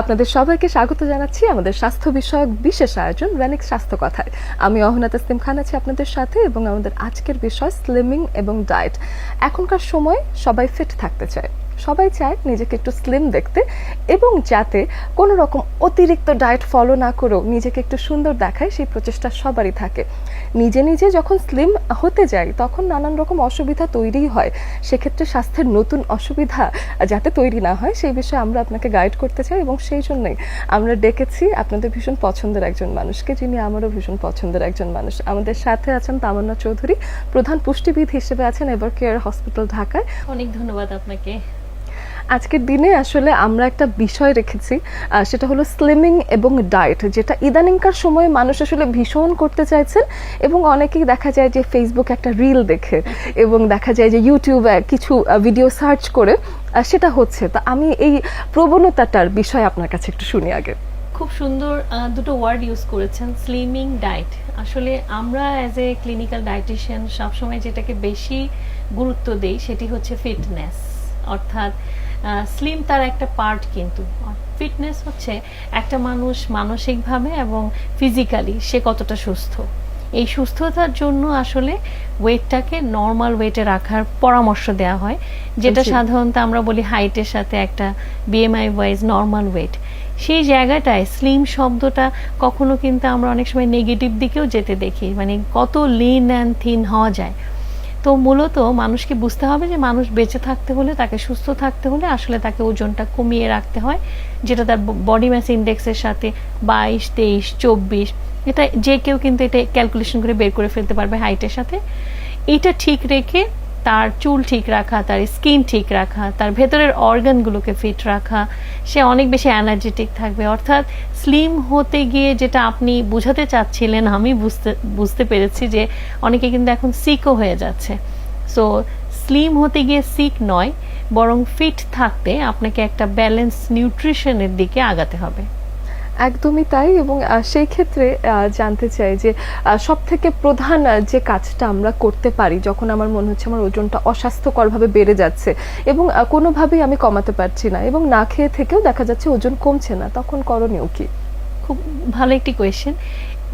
আপনাদের সবাইকে স্বাগত জানাচ্ছি আমাদের স্বাস্থ্য বিষয়ক বিশেষ আয়োজন রেনিক স্বাস্থ্য কথায়। আমি অহনা তাসলিম খান আছি আপনাদের সাথে এবং আমাদের আজকের বিষয় স্লিমিং এবং ডায়েট এখনকার সময় সবাই ফিট থাকতে চায়। সবাই চায় নিজেকে একটু স্লিম দেখতে এবং যাতে কোনো রকম অতিরিক্ত ডায়েট ফলো না করেও নিজেকে একটু সুন্দর দেখায়, সেই প্রচেষ্টা সবারই থাকে। নিজে নিজে যখন স্লিম হতে যাই, তখন নানান রকম অসুবিধা তৈরি হয়। সেক্ষেত্রে স্বাস্থ্যের নতুন অসুবিধা যাতে তৈরি না হয়, সেই বিষয়ে আমরা আপনাকে গাইড করতে চাই এবং সেই জন্যই আমরা ডেকেছি আপনাদের ভীষণ পছন্দের একজন মানুষকে, যিনি আমারও ভীষণ পছন্দের একজন মানুষ। আমাদের সাথে আছেন তামান্না চৌধুরী, প্রধান পুষ্টিবিদ হিসেবে আছেন এভার কেয়ার হসপিটাল ঢাকায়। অনেক ধন্যবাদ আপনাকে। আজকের দিনে আসলে আমরা একটা বিষয় রেখেছি সেটা হলো স্লিমিং এবং ডায়েট যেটা ইদানিংকার সময়ে মানুষ আসলে ভীষণ করতে চাইছেন এবং অনেকেই দেখা যায় যে ফেসবুক একটা রিল দেখে এবং দেখা যায় যে ইউটিউবে কিছু ভিডিও সার্চ করে সেটা হচ্ছে। তা আমি এই প্রবণতাটার বিষয় আপনার কাছে একটু শুনি আগে। খুব সুন্দর দুটো ওয়ার্ড ইউজ করেছেন স্লিমিং ডায়েট আসলে আমরা অ্যাজ এ ক্লিনিক্যাল ডায়েটিশিয়ান সবসময় যেটাকে বেশি গুরুত্ব দেই সেটি হচ্ছে ফিটনেস অর্থাৎ স্লিম তার একটা পার্ট কিন্তু। ফিটনেস হচ্ছে একটা মানুষ মানসিকভাবে এবং ফিজিক্যালি সে কতটা সুস্থ। এই সুস্থতার জন্য আসলে ওয়েটটাকে নর্মাল ওয়েটে রাখার পরামর্শ দেওয়া হয় যেটা সাধারণত আমরা বলি হাইটের সাথে একটা বিএমআই ওয়াইজ নর্মাল ওয়েট সেই জায়গাটায় স্লিম শব্দটা কখনো কিন্তু আমরা অনেক সময় নেগেটিভ দিকেও যেতে দেখি মানে কত লিন অ্যান্ড থিন হওয়া যায়। তো মূলত মানুষকে বুঝতে হবে যে মানুষ বেঁচে থাকতে হলে, তাকে সুস্থ থাকতে হলে আসলে তাকে ওজনটা কমিয়ে রাখতে হয়, যেটা তার বডি ম্যাস ইন্ডেক্সের সাথে বাইশ, তেইশ, চব্বিশ, এটা যে কেউ কিন্তু এটা ক্যালকুলেশন করে বের করে ফেলতে পারবে হাইটের সাথে। এটা ঠিক রেখে তার চুল ঠিক রাখা, তার স্কিন ঠিক রাখা, তার ভেতরের অর্গানগুলোকে ফিট রাখা, সে অনেক বেশি এনার্জেটিক থাকবে। অর্থাৎ স্লিম হতে গিয়ে যেটা আপনি বোঝাতে চাচ্ছিলেন, আমি বুঝতে বুঝতে পেরেছি যে অনেকে কিন্তু এখন সিকও হয়ে যাচ্ছে। সো স্লিম হতে গিয়ে সিক নয়, বরং ফিট থাকতে আপনাকে একটা ব্যালেন্স নিউট্রিশনের দিকে আগাতে হবে। একদমই তাই এবং সেই ক্ষেত্রে জানতে চাই যে সব থেকে প্রধান যে কাজটা আমরা করতে পারি যখন আমার মনে হচ্ছে আমার ওজনটা অস্বাস্থ্যকরভাবে বেড়ে যাচ্ছে এবং কোনোভাবেই আমি কমাতে পারছি না এবং না খেয়ে থেকেও দেখা যাচ্ছে ওজন কমছে না, তখন করণীয় কি? খুব ভালো একটি কোয়েশ্চেন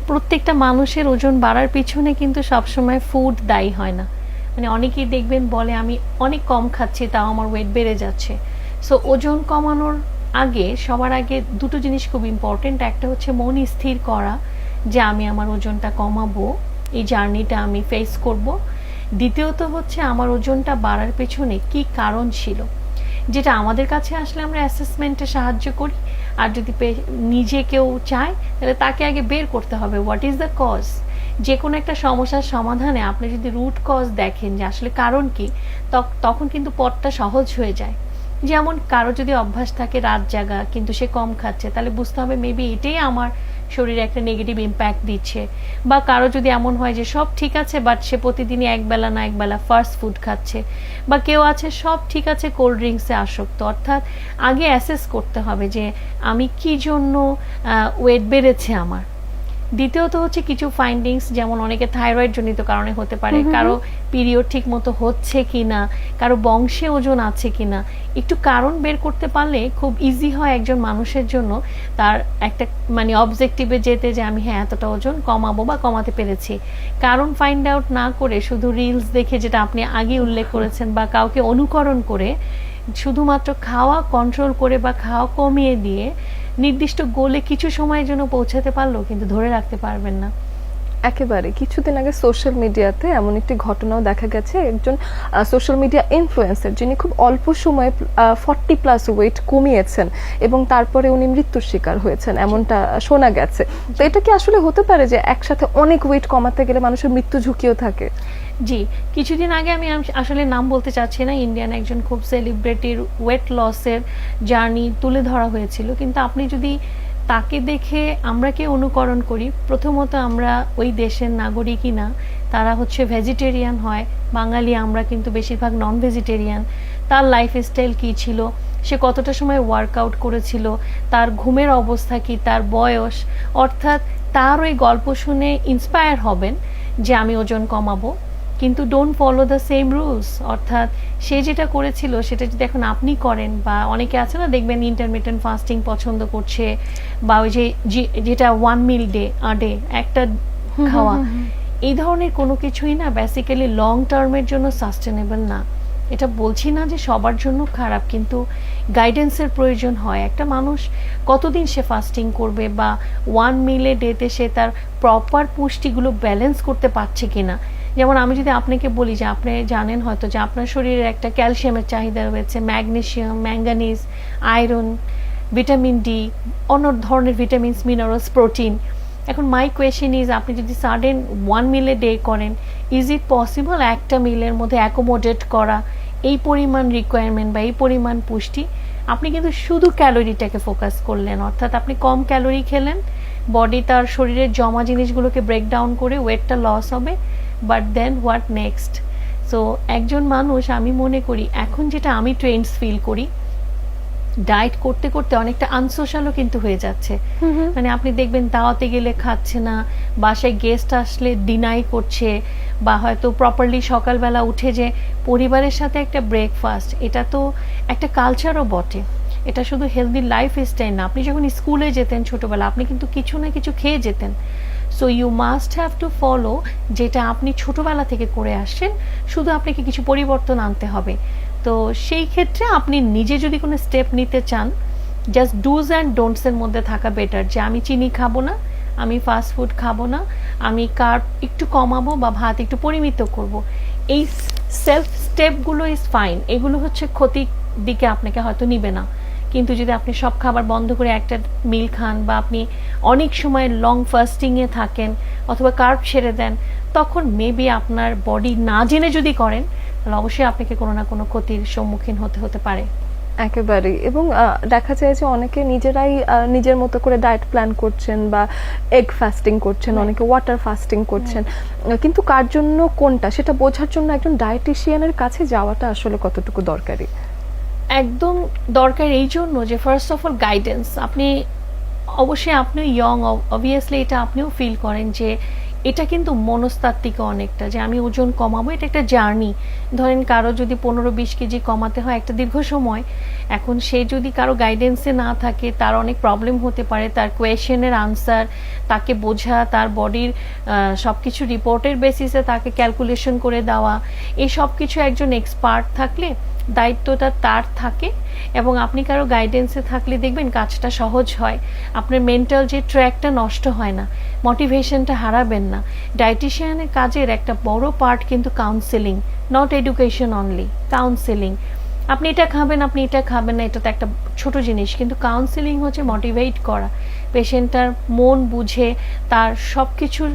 প্রত্যেকটা মানুষের ওজন বাড়ার পিছনে কিন্তু সবসময় ফুড দায়ী হয় না। মানে অনেকেই দেখবেন বলে, আমি অনেক কম খাচ্ছি, তাও আমার ওয়েট বেড়ে যাচ্ছে। সো ওজন কমানোর আগে, সবার আগে দুটো জিনিস খুব ইম্পর্টেন্ট একটা হচ্ছে মন স্থির করা, যে আমি আমার ওজনটা কমাবো, এই জার্নিটা আমি ফেস করব। দ্বিতীয়ত হচ্ছে আমার ওজনটা বাড়ার পেছনে কি কারণ ছিল, যেটা আমাদের কাছে আসলে আমরা অ্যাসেসমেন্টে সাহায্য করি। আর যদি নিজে কেউ চায়, তাহলে তাকে আগে বের করতে হবে। হোয়াট ইজ দ্য কজ যে কোনো একটা সমস্যার সমাধানে আপনি যদি রুট কজ দেখেন যে আসলে কারণ কি তখ- তখন কিন্তু পথটা সহজ হয়ে যায়। যেমন কারও যদি অভ্যাস থাকে রাত জাগা, কিন্তু সে কম খাচ্ছে, তাহলে বুঝতে হবে মেবি এটাই আমার শরীরে একটা নেগেটিভ ইম্প্যাক্ট দিচ্ছে। বা কারও যদি এমন হয় যে সব ঠিক আছে বাট সে প্রতিদিনই একবেলা না একবেলা ফাস্ট ফুড খাচ্ছে, বা কেউ আছে সব ঠিক আছে কোল্ড ড্রিঙ্কসে আসক্ত। অর্থাৎ আগে অ্যাসেস করতে হবে যে আমি কি জন্য ওয়েট বেড়েছে আমার। দ্বিতীয়ত হচ্ছে কিছু ফাইন্ডিংস যেমন অনেকে থাইরয়েড জনিত কারণে হতে পারে। কারও পিরিয়ড ঠিক মতো হচ্ছে কিনা কারও বংশে ওজন আছে কিনা একটু কারণ বের করতে পারলে খুব ইজি হয় একজন মানুষের জন্য। তার একটা মানে অবজেক্টিভে যেতে যে আমি হ্যাঁ এতটা ওজন কমাবো বা কমাতে পেরেছি। কারণ ফাইন্ড আউট না করে শুধু রিলস দেখে যেটা আপনি আগে উল্লেখ করেছেন বা কাউকে অনুকরণ করে শুধুমাত্র খাওয়া কন্ট্রোল করে বা খাওয়া কমিয়ে দিয়ে নির্দিষ্ট গোলে কিছু সময়ের জন্য পৌঁছাতে পারলেও কিন্তু ধরে রাখতে পারবেন না। একেবারে। কিছুদিন আগে সোশ্যাল মিডিয়াতে এমন একটি ঘটনাও দেখা গেছে, একজন সোশ্যাল মিডিয়া ইনফ্লুয়েন্সার যিনি খুব অল্প সময়ে ফর্টি প্লাস ওয়েট কমিয়েছেন এবং তারপরে উনি মৃত্যুর শিকার হয়েছেন, এমনটা শোনা গেছে। তো এটা কি আসলে হতে পারে যে একসাথে অনেক ওয়েট কমাতে গেলে মানুষের মৃত্যু ঝুঁকিও থাকে? জি, কিছুদিন আগে আমি আসলে নাম বলতে চাচ্ছি না ইন্ডিয়ান একজন খুব সেলিব্রিটির ওয়েট লসের জার্নি তুলে ধরা হয়েছিল। কিন্তু আপনি যদি তাকে দেখে আমরা কে অনুকরণ করি, প্রথমত আমরা ওই দেশের নাগরিকই না, তারা হচ্ছে ভেজিটেরিয়ান হয়, বাঙালি আমরা কিন্তু বেশিরভাগ নন ভেজিটেরিয়ান তার লাইফ স্টাইল কী ছিল? সে কতটা সময় ওয়ার্কআউট করেছিল? তার ঘুমের অবস্থা কি? তার বয়স? অর্থাৎ তার ওই গল্প শুনে ইন্সপায়ার হবেন যে আমি ওজন কমাবো। কিন্তু don't follow the same rules অর্থাৎ সে যেটা করেছিল সেটা যদি এখন আপনি করেন বা অনেকে আছে না দেখবেন ইন্টারমিডিয়েন্ট ফাস্টিং পছন্দ করছে বা ওই যে যেটা one meal day a day একটা খাওয়া এই ধরনের কোনো কিছুই না বেসিক্যালি লং টার্মের জন্য সাস্টেনেবল না। এটা বলছি না যে সবার জন্য খারাপ কিন্তু গাইডেন্সের প্রয়োজন হয়। একটা মানুষ কতদিন সে ফাস্টিং করবে বা ওয়ান মিলে ডেতে সে তার প্রপার পুষ্টিগুলো ব্যালেন্স করতে পারছে কিনা? যেমন আমি যদি আপনাকে বলি যে আপনি জানেন হয়তো যে আপনার শরীরের একটা ক্যালসিয়ামের চাহিদা রয়েছে, magnesium, manganese, iron, vitamin D, অন্য ধরনের ভিটামিনস, মিনারেলস, প্রোটিন। এখন মাই কোয়েশ্চেন ইজ আপনি যদি sudden one meal a day করেন ইজ ইট পসিবল একটা মিলের মধ্যে অ্যাকোমোডেট করা, এই পরিমাণ রিকোয়ারমেন্ট বা এই পরিমাণ পুষ্টি? আপনি কিন্তু শুধু ক্যালোরিটাকে ফোকাস করলেন, অর্থাৎ আপনি কম ক্যালোরি খেলেন বডি তার শরীরের জমা জিনিসগুলোকে ব্রেকডাউন করে ওয়েটটা লস হবে but then what next so একজন মানুষ আমি মনে করি এখন যেটা আমি ট্রেন্ডস ফিল করি ডায়েট করতে করতে অনেকটা আনসোশালও কিন্তু হয়ে যাচ্ছে। মানে আপনি দেখবেন দাওয়াতে গেলে খাচ্ছে না বাসায় গেস্ট আসলে ডিনাই করছে বা হয়তো প্রপারলি সকালবেলা উঠে যে পরিবারের সাথে একটা ব্রেকফাস্ট এটা তো একটা কালচারও বটে। এটা শুধু হেলদি লাইফ স্টাইল না আপনি যখন স্কুলে যেতেন ছোটবেলা আপনি কিন্তু কিছু না কিছু খেয়ে যেতেন। So you must have to follow যেটা আপনি ছোটবেলা থেকে করে আসছেন, শুধু আপনাকে কিছু পরিবর্তন আনতে হবে। তো সেই ক্ষেত্রে আপনি নিজে যদি কোনো স্টেপ নিতে চান জাস্ট ডুজ অ্যান্ড ডোন্টসের মধ্যে থাকা বেটার যে আমি চিনি খাব না, আমি ফাস্ট ফুড খাব না, আমি কার্ব একটু কমাবো বা ভাত একটু পরিমিত করব। এই সেলফ স্টেপগুলো ইজ ফাইন এগুলো হচ্ছে ক্ষতির দিকে আপনাকে হয়তো নিবে না। কিন্তু যদি আপনি সব খাবার বন্ধ করে একটা মিল খান বা আপনি অনেক সময় লং ফাস্টিংয়ে থাকেন অথবা কার্ব ছেড়ে দেন তখন মেবি আপনার বডি না জেনে যদি করেন তাহলে অবশ্যই আপনাকে কোনো না কোনো ক্ষতির সম্মুখীন হতে হতে পারে। একেবারেই। এবং দেখা যায় যে অনেকে নিজেরাই নিজের মতো করে ডায়েট প্ল্যান করছেন বা এগ ফাস্টিং করছেন অনেকে ওয়াটার ফাস্টিং করছেন। কিন্তু কার জন্য কোনটা সেটা বোঝার জন্য একজন ডায়েটিশিয়ানের কাছে যাওয়াটা আসলে কতটুকু দরকারি? একদম দরকার এই জন্য যে ফার্স্ট অফ অল গাইডেন্স আপনি অবশ্যই আপনি ইয়ং অবভিয়াসলি এটা আপনিও ফিল করেন যে, এটা কিন্তু মনস্তাত্ত্বিক অনেকটা, যে আমি ওজন কমাবো, এটা একটা জার্নি ধরেন কারও যদি পনেরো বিশ কেজি কমাতে হয় একটা দীর্ঘ সময়, এখন সে যদি কারও গাইডেন্সে না থাকে, তার অনেক প্রবলেম হতে পারে, তার কোয়েশনের আনসার তাকে বোঝা, তার বডির সব কিছু রিপোর্টের বেসিসে তাকে ক্যালকুলেশন করে দেওয়া এই সব কিছু একজন এক্সপার্ট থাকলে দায়িত্বটা তার থাকে এবং আপনি কারও গাইডেন্সে থাকলে দেখবেন কাজটা সহজ হয়। আপনার মেন্টাল যে ট্র্যাকটা নষ্ট হয় না মোটিভেশনটা হারাবেন না। ডায়েটিশিয়ানের কাজের একটা বড় পার্ট কিন্তু counselling not education only counselling আপনি এটা খাবেন, আপনি এটা খাবেন না এটা তো একটা ছোট জিনিস, কিন্তু কাউন্সেলিং হচ্ছে মোটিভেট করা। পেশেন্টটার মন বুঝে, তার সব কিছুর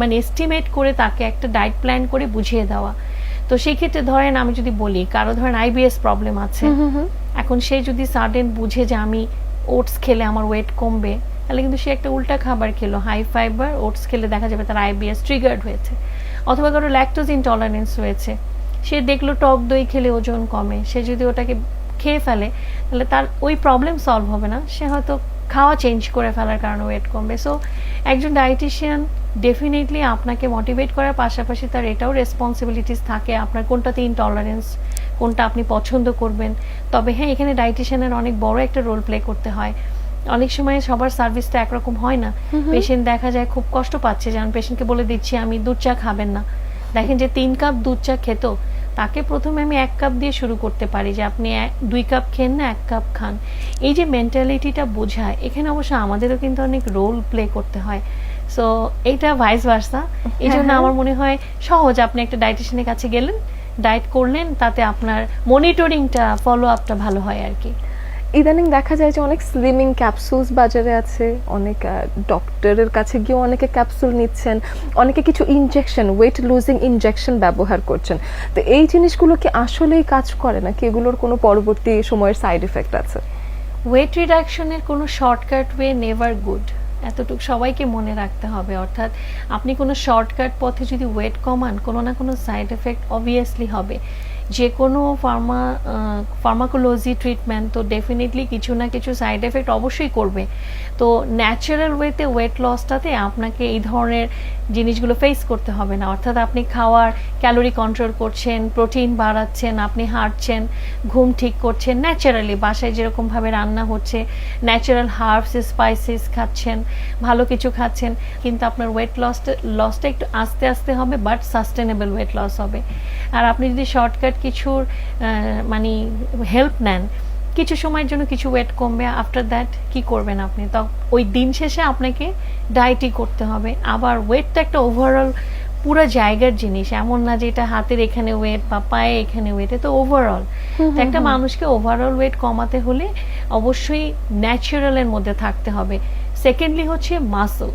মানে এস্টিমেট করে তাকে একটা ডায়েট প্ল্যান করে বুঝিয়ে দেওয়া। তো সেই ক্ষেত্রে ধরেন আমি যদি বলি কারও ধরেন আইবিএস প্রবলেম আছে এখন সে যদি সাডেন বুঝে যে আমি ওটস খেলে আমার ওয়েট কমবে তাহলে কিন্তু সে একটা উল্টা খাবার খেলো হাই ফাইবার ওটস খেলে দেখা যাবে তার আইবিএস ট্রিগার্ড হয়েছে। অথবা কারও ল্যাকটোজ ইনটলারেন্স হয়েছে সে দেখল টক দই খেলে ওজন কমে সে যদি ওটাকে খেয়ে ফেলে তাহলে তার ওই প্রবলেম সলভ হবে না সে হয়তো খাওয়া চেঞ্জ করে ফেলার কারণে ওয়েট কমবে। সো একজন ডায়েটিশিয়ান ডেফিনেটলি আপনাকে মোটিভেট করার পাশাপাশি তার এটাও রেসপন্সিবিলিটিস থাকে আপনার কোনটাতে ইনটলারেন্স কোনটা আপনি পছন্দ করবেন। তবে হ্যাঁ এখানে ডায়েটিশিয়ানের অনেক বড় একটা রোল প্লে করতে হয়। অনেক সময় সবার সার্ভিসটা একরকম হয় না। পেশেন্ট দেখা যায় খুব কষ্ট পাচ্ছে যেমন পেশেন্টকে বলে দিচ্ছি আমি দুধ চা খাবেন না। দেখেন যে তিন কাপ দুধ চা খেত তাকে প্রথমে আমি এক কাপ দিয়ে শুরু করতে পারি যে আপনি দুই কাপ খেন না এক কাপ খান। এই যে মেন্টালিটিটা বোঝায় এখানে অবশ্য আমাদেরও কিন্তু অনেক রোল প্লে করতে হয়। সো এইটা ভাইস ভার্সা এই জন্য। আমার মনে হয় সহজ আপনি একটা ডায়েটিশিয়ানের কাছে গেলেন ডায়েট করলেন তাতে আপনার মনিটরিংটা ফলো আপটা ভালো হয় আর কি। ইদানিং দেখা যায় যে অনেক স্লিমিং ক্যাপসুলস বাজারে আছে, অনেক ডক্টরের কাছে গিয়ে অনেকে ক্যাপসুল নিচ্ছেন, অনেকে কিছু ইনজেকশন ওয়েট লুজিং ইনজেকশন ব্যবহার করছেন। তো এই জিনিসগুলো কি আসলেই কাজ করে নাকি এগুলোর কোনো পরবর্তী সময়ের সাইড এফেক্ট আছে? ওয়েট রিডাকশনের কোনো শর্টকাট ওয়ে নেভার গুড এতটুকু সবাইকে মনে রাখতে হবে, অর্থাৎ আপনি কোনো শর্টকাট পথে যদি ওয়েট কমান, কোনো না কোনো সাইড এফেক্ট অবভিয়াসলি হবে। যে কোনো ফার্মা ফার্মাকোলজি ট্রিটমেন্ট তো ডেফিনেটলি কিছু না কিছু সাইড এফেক্ট অবশ্যই করবে। তো ন্যাচারাল ওয়েতে ওয়েট লসটাতে আপনাকে এই ধরনের জিনিসগুলো ফেস করতে হবে না। অর্থাৎ আপনি খাওয়ার ক্যালোরি কন্ট্রোল করছেন প্রোটিন বাড়াচ্ছেন, আপনি হাঁটছেন, ঘুম ঠিক করছেন ন্যাচারালি বাসায় যেরকমভাবে রান্না হচ্ছে ন্যাচারাল হার্বস স্পাইসেস খাচ্ছেন, ভালো কিছু খাচ্ছেন, কিন্তু আপনার ওয়েট লসটা লসটা একটু আস্তে আস্তে হবে বাট সাস্টেনেবল ওয়েট লস হবে। আর আপনি যদি শর্টকাট কিছুর মানে হেল্প নেন কিছু সময়ের জন্য কিছু ওয়েট কমবে আফটার দ্যাট কি করবেন আপনি? তো ওই দিন শেষে আপনাকে ডায়েটই করতে হবে। আবার ওয়েটটা একটা ওভারঅল পুরো জায়গার জিনিস এমন না যে এটা হাতের এখানে ওয়েট বা পায়ে এখানে ওয়েট তো ওভারঅল একটা মানুষকে ওভারঅল ওয়েট কমাতে হলে অবশ্যই ন্যাচারালের মধ্যে থাকতে হবে। সেকেন্ডলি হচ্ছে মাসল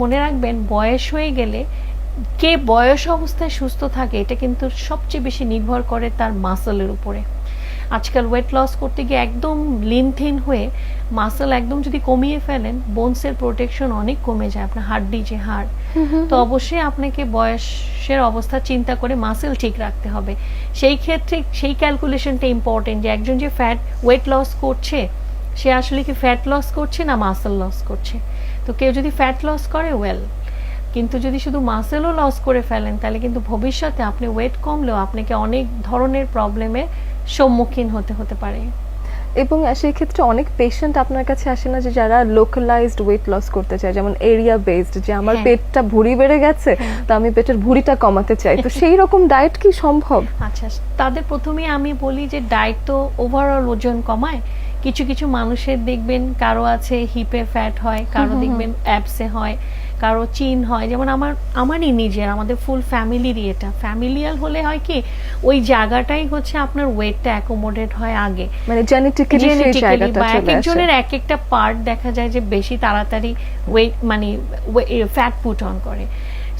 মনে রাখবেন বয়স হয়ে গেলে কে বয়স অবস্থায় সুস্থ থাকে এটা কিন্তু সবচেয়ে বেশি নির্ভর করে তার মাসলের উপরে। আজকাল ওয়েট লস করতে গিয়ে একদম লিন থিন হয়ে মাসল একদম যদি কমিয়ে ফেলেন বোনসের প্রোটেকশন অনেক কমে যায় আপনার হাড্ডি যে হাড়। তো অবশ্যই আপনাকে বয়সের অবস্থা চিন্তা করে মাসেল ঠিক রাখতে হবে। সেই ক্ষেত্রে সেই ক্যালকুলেশনটা ইম্পর্টেন্ট যে একজন যে ফ্যাট ওয়েট লস করছে সে আসলে কি ফ্যাট লস করছে না মাসেল লস করছে? তো কেউ যদি ফ্যাট লস করে ওয়েল কিন্তু যদি শুধু মাসেলও লস করে ফেলেন তাহলে কিন্তু ভবিষ্যতে আপনি ওয়েট কমলেও আপনাকে অনেক ধরনের প্রবলেমের সম্মুখীন হতে হতে পারে। এবং সেই ক্ষেত্রে অনেক পেশেন্ট আপনার কাছে আসে না যে যারা লোকালাইজড ওয়েট লস করতে চায় যেমন এরিয়া বেসড যে আমার হ্যাঁ। পেটটা ভুঁড়ি বেড়ে গেছে তো আমি পেটের ভুঁড়িটা কমাতে চাই। তো সেই রকম ডায়েট কি সম্ভব? আচ্ছা তাদের প্রথমে আমি বলি যে ডায়েট তো ওভারঅল ওজন কমায়। কিছু কিছু মানুষের দেখবেন কারও আছে হিপে ফ্যাট হয় কারও দেখবেন অ্যাপসে হয়। কারও চিন হয় যেমন আমার আমারই নিজের আমাদের ফুল ফ্যামিলিরই এটা। ফ্যামিলিয়াল হলে হয় কি ওই জায়গাটাই হচ্ছে আপনার ওয়েটটা অ্যাকোমোডেট হয় আগে। মানে জেনেটিক্যালি বা এক একজনের এক একটা পার্ট দেখা যায় যে বেশি তাড়াতাড়ি ওয়েট মানে ফ্যাট পুট অন করে।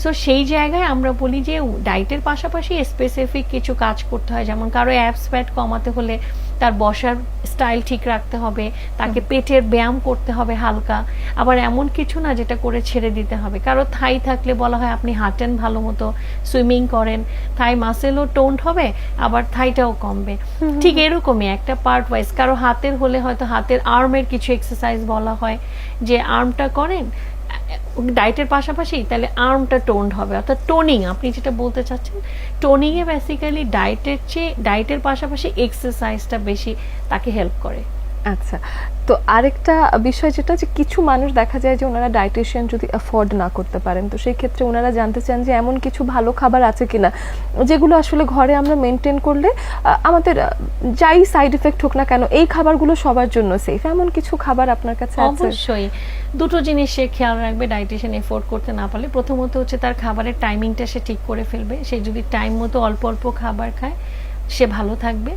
সো সেই জায়গায় আমরা বলি যে ডায়েটের পাশাপাশি স্পেসিফিক কিছু কাজ করতে হয়। যেমন কারও অ্যাপস ফ্যাট কমাতে হলে তার বসার স্টাইল ঠিক রাখতে হবে তাকে পেটের ব্যায়াম করতে হবে হালকা। আবার এমন কিছু না যেটা করে ছেড়ে দিতে হবে। কারও থাই থাকলে বলা হয় আপনি হাঁটেন ভালো মতো সুইমিং করেন থাই মাসেলও টোন্ড হবে আবার থাইটাও কমবে। ঠিক এরকমই একটা পার্ট ওয়াইজ কারও হাতের হলে হয়তো হাতের আর্মের কিছু এক্সারসাইজ বলা হয় যে আর্মটা করেন ডায়েটের পাশাপাশি তাহলে আর্মটা টোনড হবে। অর্থাৎ টোনিং আপনি যেটা বলতে চাচ্ছেন টোনিংয়ে বেসিক্যালি ডায়েটের চেয়ে, ডায়েটের পাশাপাশি এক্সারসাইজটা বেশি তাকে হেল্প করে। আচ্ছা তো আরেকটা বিষয় যেটা যে কিছু মানুষ দেখা যায় যে ওনারা ডায়েটিশিয়ান যদি অ্যাফোর্ড না করতে পারেন, তো সেই ক্ষেত্রে ওনারা জানতে চান যে এমন কিছু ভালো খাবার আছে কিনা, যেগুলো আসলে ঘরে আমরা মেনটেন করলে আমাদের যাই সাইড এফেক্ট হোক না কেন, এই খাবারগুলো সবার জন্য সেফ এমন কিছু খাবার আপনার কাছে আছে? অবশ্যই। দুটো জিনিস সে খেয়াল রাখবে ডাইটিশিয়ান এফোর্ড করতে না পারলে। প্রথমত হচ্ছে তার খাবারের টাইমিংটা সে ঠিক করে ফেলবে। সে যদি টাইম মতো অল্প অল্প খাবার খায় সে ভালো থাকবে।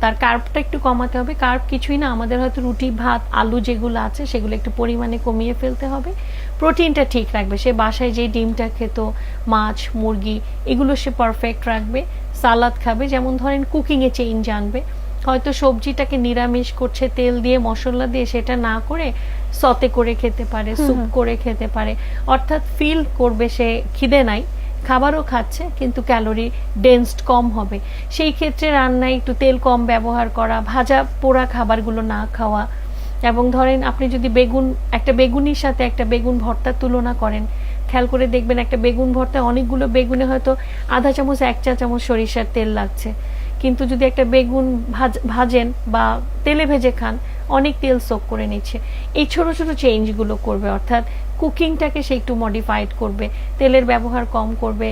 তার কার্বটা একটু কমাতে হবে। কার্ব কিছুই না আমাদের হয়তো রুটি ভাত আলু যেগুলো আছে সেগুলো একটু পরিমাণে কমিয়ে ফেলতে হবে। প্রোটিনটা ঠিক রাখবে। সে বাসায় যে ডিমটা খেত মাছ মুরগি এগুলো সে পারফেক্ট রাখবে। সালাদ খাবে। যেমন ধরেন কুকিংয়ে চেঞ্জ আনবে। হয়তো সবজিটাকে নিরামিষ করছে তেল দিয়ে মশলা দিয়ে সেটা না করে সতে করে খেতে পারে স্যুপ করে খেতে পারে। অর্থাৎ ফিল করবে সে খিদে নাই। খাবারও খাচ্ছে, কিন্তু ক্যালোরি ডেন্সড কম হবে। সেই ক্ষেত্রে রান্নায় একটু তেল কম ব্যবহার করা, ভাজা পোড়া খাবারগুলো না খাওয়া এবং ধরেন আপনি যদি বেগুন, একটা বেগুনির সাথে একটা বেগুন ভর্তার তুলনা করেন, খেয়াল করে দেখবেন একটা বেগুন ভর্তা অনেকগুলো বেগুনে হয়তো আধা চামচ, এক চা চামচ সরিষার তেল লাগছে। কিন্তু যদি একটা বেগুন ভাজ- ভাজেন বা তেলে ভেজে খান, অনেক তেল সোক করে নিচ্ছে। এই ছোট ছোট চেঞ্জগুলো করবে, অর্থাৎ কুকিংটাকে সে একটু মডিফাইড করবে, তেলের ব্যবহার কম করবে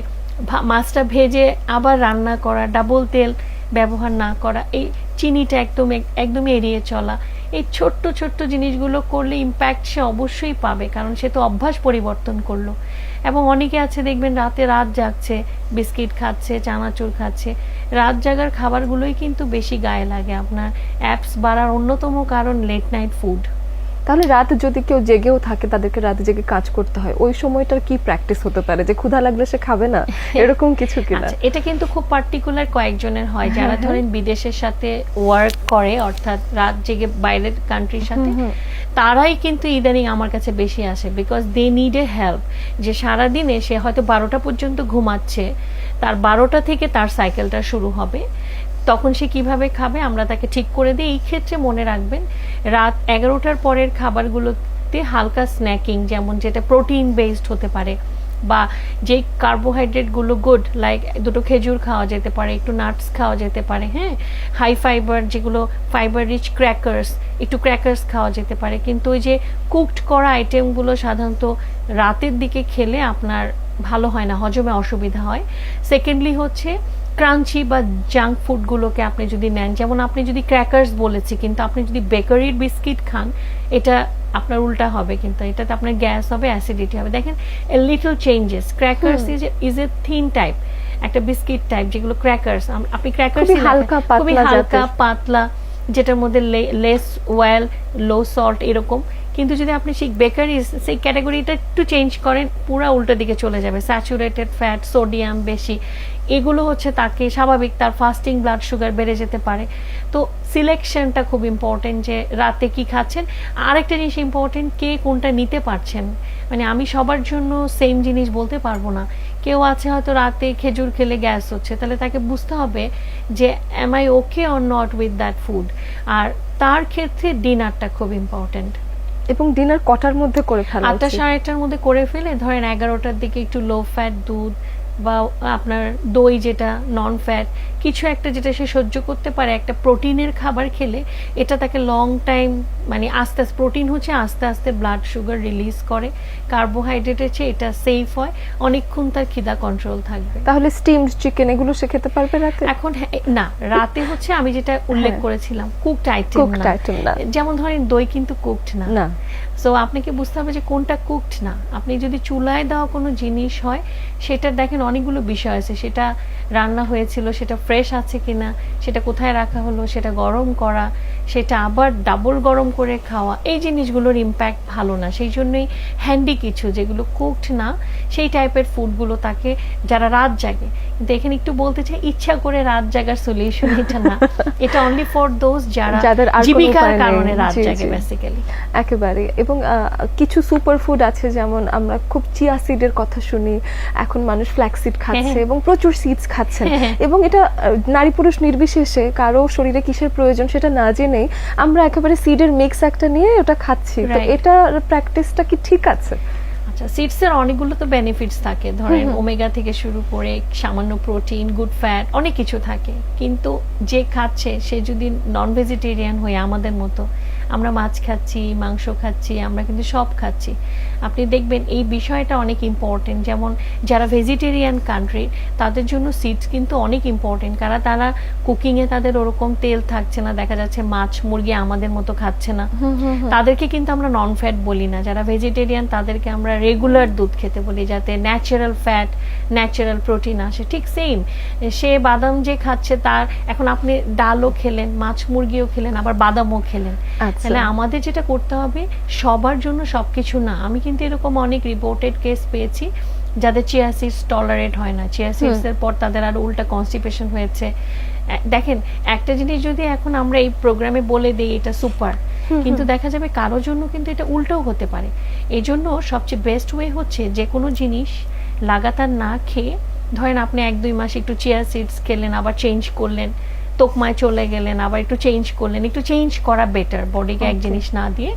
মাছটা ভেজে আবার রান্না করা ডাবল তেল ব্যবহার না করা, এই চিনিটা একদম একদমই এড়িয়ে চলা। এই ছোট্ট ছোট্ট জিনিসগুলো করলে ইম্প্যাক্ট সে অবশ্যই পাবে, কারণ সে তো অভ্যাস পরিবর্তন করল। এবং অনেকে আছে, দেখবেন রাতে রাত জাগছে, বিস্কিট খাচ্ছে, চানাচুর খাচ্ছে। রাত জাগার খাবারগুলোই কিন্তু বেশি গায়ে লাগে। আপনার অ্যাপস বাড়ার অন্যতম কারণ লেট নাইট ফুড তাহলে রাত যদি কেউ জেগেও থাকে তাদেরকে রাতে জেগে কাজ করতে হয়। ওই সময়টার কি প্র্যাকটিস হতে পারে? যে ক্ষুধা লাগলে সে খাবে না? এরকম কিছু কিনা? আচ্ছা এটা কিন্তু খুব পার্টিকুলার কয়েকজনের হয়। যারা ধরেন বিদেশের সাথে ওয়ার্ক করে অর্থাৎ রাত জেগে বাইরের কান্ট্রির সাথে তারাই কিন্তু ইদানিং আমার কাছে বেশি আসে because they need a help যে সারাদিনে সে হয়তো বারোটা পর্যন্ত ঘুমাচ্ছে তার বারোটা থেকে তার সাইকেলটা শুরু হবে। তখন সে কীভাবে খাবে আমরা তাকে ঠিক করে দিই। এই ক্ষেত্রে মনে রাখবেন, রাত এগারোটার পরের খাবারগুলোতে হালকা স্ন্যাকিং যেমন যেটা প্রোটিন বেসড হতে পারে বা যে কার্বোহাইড্রেটগুলো গুড লাইক দুটো খেজুর খাওয়া যেতে পারে, একটু নাটস খাওয়া যেতে পারে হ্যাঁ? হাই ফাইবার যেগুলো ফাইবার রিচ ক্র্যাকার্স একটু ক্র্যাকার্স খাওয়া যেতে পারে। কিন্তু ওই যে কুকড করা আইটেমগুলো সাধারণত রাতের দিকে খেলে আপনার ভালো হয় না, হজমে অসুবিধা হয়। সেকেন্ডলি হচ্ছে ক্রাঞ্চি বা জাঙ্ক ফুডগুলোকে আপনি যদি নেন যেমন আপনি যদি ক্র্যাকার্স বলেছি কিন্তু আপনি যদি বেকারির বিস্কিট খান এটা আপনার উল্টা হবে কিন্তু এটাতে আপনার গ্যাস হবে অ্যাসিডিটি হবে। দেখেন little changes crackers is is a thin type একটা বিস্কিট টাইপ যেগুলো ক্র্যাকার্স আপনি ক্র্যাকার্স খুবই হালকা পাতলা হালকা পাতলা যেটার মধ্যে লেস ওয়েল লো সল্ট এরকম। কিন্তু যদি আপনি সেই বেকারি সেই ক্যাটাগরিটা একটু চেঞ্জ করেন, পুরা উল্টো দিকে চলে যাবে। স্যাচুরেটেড ফ্যাট সোডিয়াম বেশি। এগুলো হচ্ছে তাকে স্বাভাবিক, তার ফাস্টিং ব্লাড সুগার বেড়ে যেতে পারে। তো সিলেকশনটা খুব ইম্পর্টেন্ট যে রাতে কি খাচ্ছেন। আরেকটা জিনিস ইম্পর্টেন্ট কে কোনটা নিতে পারছেন। মানে আমি সবার জন্য সেম জিনিস বলতে পারব না। কেউ আছে হয়তো রাতে খেজুর খেলে গ্যাস হচ্ছে, তাহলে তাকে বুঝতে হবে যে am I okay or not with that food আর তার ক্ষেত্রে ডিনারটা খুব ইম্পর্টেন্ট এবং ডিনার কটার মধ্যে করে ফেলা আটটা সাড়ে আটটার মধ্যে করে ফেলে। ধরেন এগারোটার দিকে একটু লো ফ্যাট দুধ বা আপনার দই যেটা নন ফ্যাট কিছু একটা যেটা সে সহ্য করতে পারে একটা প্রোটিনের খাবার খেলে এটা তাকে লং টাইম মানে আস্তে আস্তে প্রোটিন হচ্ছে আস্তে আস্তে ব্লাড সুগার রিলিজ করে কার্বোহাইড্রেটের চেয়ে এটা সেফ হয় অনেকক্ষণ তার খিদা কন্ট্রোল থাকবে। তাহলে স্টিমড চিকেন এগুলো সে খেতে পারবে রাতে? এখন হ্যাঁ, না রাতে হচ্ছে আমি যেটা উল্লেখ হ্যাঁ। করেছিলাম কুকড আইটেম কুকড আইটেম না। যেমন ধরেন দই কিন্তু কুকড না। না। সো আপনাকে বুঝতে হবে যে কোনটা কুকড না। আপনি যদি চুলায় দেওয়া কোনো জিনিস হয় সেটা দেখেন অনেকগুলো বিষয় আছে। সেটা রান্না হয়েছিল, সেটা ফ্রেশ আছে কিনা, সেটা কোথায় রাখা হলো, সেটা গরম করা সেটা আবার ডাবল গরম করে খাওয়া এই জিনিসগুলোর ইম্প্যাক্ট ভালো না। সেই জন্যই হ্যান্ডি কিছু যেগুলো কুকড না সেই টাইপের ফুডগুলো তাকে যারা রাত জাগে। কিন্তু এখানে একটু বলতে চাই ইচ্ছা করে রাত জাগার সলিউশন এটা না। এটা অনলি ফর দোজ যারা যাদের জীবিকার কারণে রাত জাগে বেসিক্যালি একেবারে। এবং কিছু সুপার ফুড আছে যেমন আমরা খুব চিয়া সিডের কথা শুনি এখন মানুষ ফ্ল্যাক্সিড খাচ্ছে হ্যাঁ। এবং প্রচুর সিডস খাচ্ছেন। হ্যাঁ। এবং এটা নারী পুরুষ নির্বিশেষে কারও শরীরে কিসের প্রয়োজন সেটা না জেনেই আমরা একেবারে সিডের মিক্স একটা নিয়ে ওটা খাচ্ছি। তো. এটা প্র্যাকটিসটা কি ঠিক আছে? আচ্ছা সিডস এর অনেকগুলো তো বেনিফিটস থাকে। ধরেন ওমেগা থেকে শুরু করে সামান্য প্রোটিন গুড ফ্যাট অনেক কিছু থাকে। কিন্তু যে খাচ্ছে সে যদি নন ভেজিটেরিয়ান হয়ে আমাদের মতো আমরা মাছ খাচ্ছি মাংস খাচ্ছি আমরা কিন্তু সব খাচ্ছি। আপনি দেখবেন এই বিষয়টা অনেক ইম্পর্টেন্ট যেমন যারা ভেজিটেরিয়ান কান্ট্রি তাদের জন্য সিডস কিন্তু অনেক ইম্পর্টেন্ট কারণ তারা কুকিংয়ে তাদের ওরকম তেল থাকছে না দেখা যাচ্ছে মাছ মুরগি আমাদের মতো খাচ্ছে না। তাদেরকে কিন্তু আমরা নন ফ্যাট বলি না। যারা ভেজিটেরিয়ান তাদেরকে আমরা রেগুলার দুধ খেতে বলি যাতে ন্যাচারাল ফ্যাট ন্যাচারাল প্রোটিন আসে। ঠিক সেম সে বাদাম যে খাচ্ছে তার এখন আপনি ডালও খেলেন মাছ মুরগিও খেলেন আবার বাদামও খেলেন। আচ্ছা। তাহলে আমাদের যেটা করতে হবে সবার জন্য সবকিছু না। আমি কিন্তু এরকম অনেক রিপোর্টেড কেস পেয়েছি যাদের চিয়া সিডস টলারেট হয় না। চিয়া সিডস এর পর তাদের আর উল্টা কনস্টিপেশন হয়েছে। দেখেন একটা জিনিস যদি এখন আমরা এই প্রোগ্রামে বলে দিই এটা সুপার কিন্তু দেখা যাবে কারোর জন্য কিন্তু এটা উল্টোও হতে পারে। এই জন্য সবচেয়ে বেস্ট ওয়ে হচ্ছে যে কোনো জিনিস লাগাতার না খেয়ে ধরেন আপনি এক দুই মাস একটু চিয়া সিডস খেলেন আবার চেঞ্জ করলেন তোকমায় চলে গেলেন আবার একটু চেঞ্জ করলেন একটু চেঞ্জ করা বেটার বডিকে এক জিনিস না দিয়ে।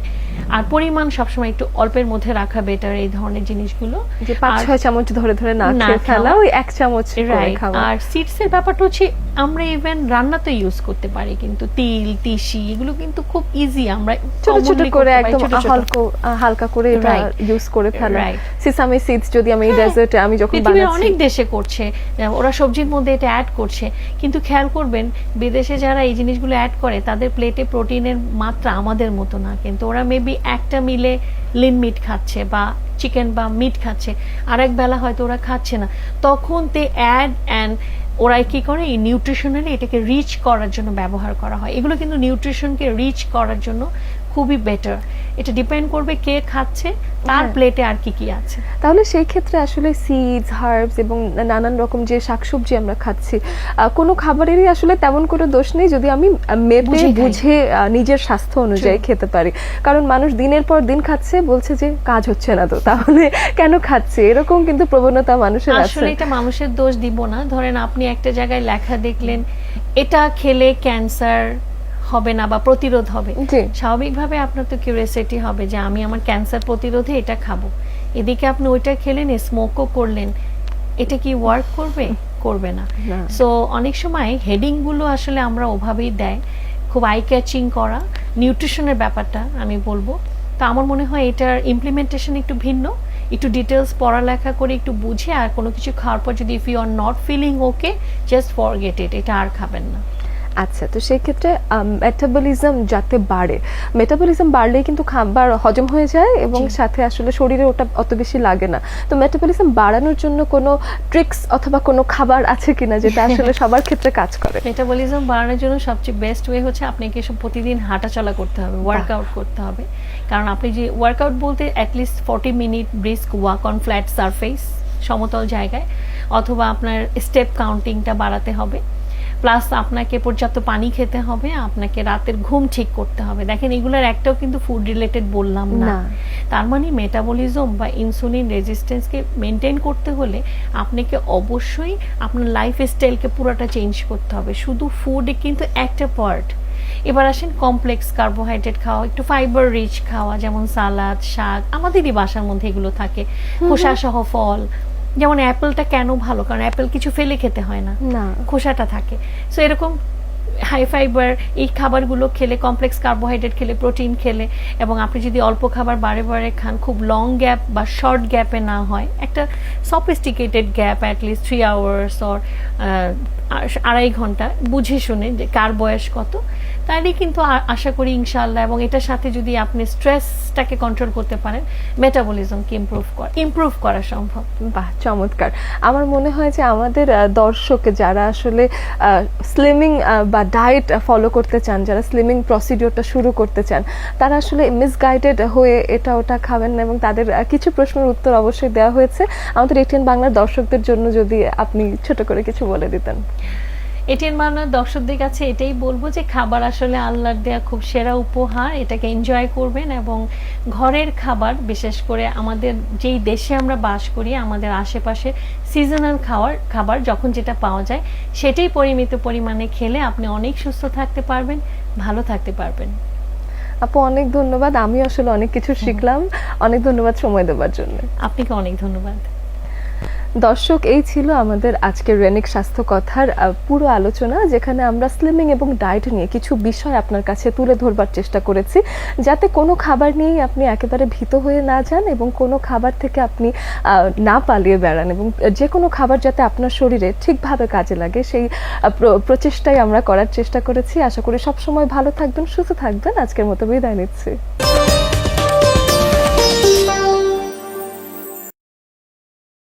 আর পরিমাণ সবসময় একটু অল্পের মধ্যে রাখা বেটার এই ধরনের জিনিসগুলো। যে পাঁচ ছয় চামচ ধরে ধরে না খেয়ে ফেলা ওই এক চামচ আর সিডস এর ব্যাপারটা হচ্ছে আমরা ইভেন রান্নাতে ইউজ করতে পারি কিন্তু তিল তিসি এগুলো কিন্তু খুব ইজি আমরা ছোট ছোট করে একদম। হালকা হালকা করে ইউজ করে ফেলা. সিসামি সিডস যদি আমি হ্যাঁ, ডেজার্টে আমি যখন বানাচ্ছি। অনেক দেশে করছে ওরা সবজির মধ্যে এটা অ্যাড করছে। কিন্তু খেয়াল করবেন বিদেশে যারা এই জিনিসগুলো অ্যাড করে তাদের প্লেটে প্রোটিনের মাত্রা আমাদের মতো না। কিন্তু ওরা মেবি একটা মিলে লিন মিট খাচ্ছে বা চিকেন বা মিট খাচ্ছে। আরেক বেলা হয়তো ওরা খাচ্ছে না। তখন তে অ্যাড অ্যান্ড ওরা কি করে? এই নিউট্রিশনালি এটাকে রিচ করার জন্য ব্যবহার করা হয়। এগুলো কিন্তু নিউট্রিশনকে রিচ করার জন্য খুবই বেটার এটা ডিপেন্ড করবে কে খাচ্ছে তার হ্যাঁ। প্লেটে আর কি কি আছে। তাহলে সেই ক্ষেত্রে আসলে সিডস হার্বস এবং নানান রকম যে শাকসবজি আমরা খাচ্ছি কোনো খাবারেরই আসলে তেমন কোনো দোষ নেই যদি আমি মেপে বুঝে নিজের স্বাস্থ্য অনুযায়ী খেতে পারি। কারণ মানুষ দিনের পর দিন খাচ্ছে বলছে যে কাজ হচ্ছে না তো তাহলে কেন খাচ্ছে? এরকম কিন্তু প্রবণতা মানুষের আছে। আসলে এটা মানুষের দোষ দিব না। ধরেন আপনি একটা জায়গায় লেখা দেখলেন এটা খেলে ক্যান্সার হবে না বা প্রতিরোধ হবে। স্বাভাবিকভাবে আপনার তো কিউরিয়াসিটি হবে যে আমি আমার ক্যান্সার প্রতিরোধে এটা খাব। এদিকে আপনি ওইটা খেলেন স্মোকও করলেন। এটা কি ওয়ার্ক করবে? করবে না। সো অনেক সময় হেডিংগুলো আসলে আমরা ওভাবেই দেয়। খুব আই ক্যাচিং করা নিউট্রিশনের ব্যাপারটা আমি বলব। তো আমার মনে হয় এটার ইমপ্লিমেন্টেশন একটু ভিন্ন। একটু ডিটেলস পড়ালেখা করে একটু বুঝে আর কোনো কিছু খাওয়ার পর যদি if you are not feeling okay just forget it এটা আর খাবেন না। আচ্ছা তো সেই ক্ষেত্রে মেটাবলিজম যাতে বাড়ে মেটাবলিজম বাড়লেই কিন্তু খাবার হজম হয়ে যায় এবং সাথে আসলে শরীরে ওটা অত বেশি লাগে না। তো মেটাবলিজম বাড়ানোর জন্য কোনো ট্রিক্স অথবা কোনো খাবার আছে কিনা যেটা আসলে সবার ক্ষেত্রে কাজ করে? মেটাবলিজম বাড়ানোর জন্য সবচেয়ে বেস্ট ওয়ে হচ্ছে আপনাকে এসব প্রতিদিন হাঁটাচলা করতে হবে ওয়ার্কআউট করতে হবে। কারণ আপনি যে ওয়ার্কআউট বলতে at least forty minute brisk walk on flat surface সমতল জায়গায় অথবা আপনার স্টেপ কাউন্টিংটা বাড়াতে হবে। প্লাস আপনাকে পর্যাপ্ত পানি খেতে হবে আপনাকে রাতের ঘুম ঠিক করতে হবে। দেখেন এগুলোর একটাও কিন্তু ফুড রিলেটেড বললাম না। তার মানে মেটাবলিজম বা ইনসুলিন রেজিস্ট্যান্সকে মেনটেন করতে হলে আপনাকে অবশ্যই আপনার লাইফ স্টাইলকে পুরোটা চেঞ্জ করতে হবে। শুধু ফুডে কিন্তু একটা পার্ট এবার আসেন কমপ্লেক্স কার্বোহাইড্রেট খাওয়া একটু ফাইবার রিচ খাওয়া যেমন সালাদ শাক আমাদেরই বাসার মধ্যে এগুলো থাকে। খোসা সহ ফল যেমন অ্যাপেলটা কেন ভালো? কারণ অ্যাপেল কিছু ফেলে খেতে হয় না। না। খোসাটা থাকে। সো এরকম হাই ফাইবার এই খাবারগুলো খেলে কমপ্লেক্স কার্বোহাইড্রেট খেলে প্রোটিন খেলে এবং আপনি যদি অল্প খাবার বারে বারে খান খুব লং গ্যাপ বা শর্ট গ্যাপে না হয় একটা sophisticated gap at least three hours or আড়াই ঘণ্টা বুঝে শুনে যে কার বয়স কত তাহলে কিন্তু আশা করি ইনশাল্লাহ এবং এটার সাথে যদি আপনি স্ট্রেসটাকে কন্ট্রোল করতে পারেন মেটাবলিজমকে ইমপ্রুভ করা ইমপ্রুভ করা সম্ভব। বাহ, চমৎকার। আমার মনে হয় যে আমাদের দর্শক যারা আসলে স্লিমিং বা ডায়েট ফলো করতে চান, যারা স্লিমিং প্রসিডিওরটা শুরু করতে চান, তারা আসলে মিসগাইডেড হয়ে এটা ওটা খাবেন না, এবং তাদের কিছু প্রশ্নের উত্তর অবশ্যই দেওয়া হয়েছে। আমাদের এটিএন বাংলার দর্শকদের জন্য যদি আপনি ছোট করে কিছু বলে দিতেন। এটিএন বাংলার দর্শকদের কাছে এটাই বলব যে খাবার আসলে আল্লাহর দেয়া খুব সেরা উপহার। এটাকে এনজয় করবেন এবং ঘরের খাবার বিশেষ করে আমাদের যেই দেশে আমরা বাস করি আমাদের আশেপাশে সিজনাল খাওয়ার খাবার যখন যেটা পাওয়া যায় সেটাই পরিমিত পরিমাণে খেলে আপনি অনেক সুস্থ থাকতে পারবেন ভালো থাকতে পারবেন। আপু অনেক ধন্যবাদ। আমি আসলে অনেক কিছু শিখলাম। অনেক ধন্যবাদ সময় দেওয়ার জন্য। আপনাকে অনেক ধন্যবাদ। দর্শক, এই ছিল আমাদের আজকের রেনিক স্বাস্থ্য কথার পুরো আলোচনা, যেখানে আমরা স্লিমিং এবং ডায়েট নিয়ে কিছু বিষয় আপনার কাছে তুলে ধরবার চেষ্টা করেছি। যাতে কোনো খাবার নিয়েই আপনি একেবারে ভীত হয়ে না যান এবং কোনো খাবার থেকে আপনি না পালিয়ে বেড়ান এবং যে কোনো খাবার যাতে আপনার শরীরে ঠিকভাবে কাজে লাগে, সেই প্রচেষ্টাই আমরা করার চেষ্টা করেছি। আশা করি সবসময় ভালো থাকবেন, সুস্থ থাকবেন। আজকের মতো বিদায় নিচ্ছি।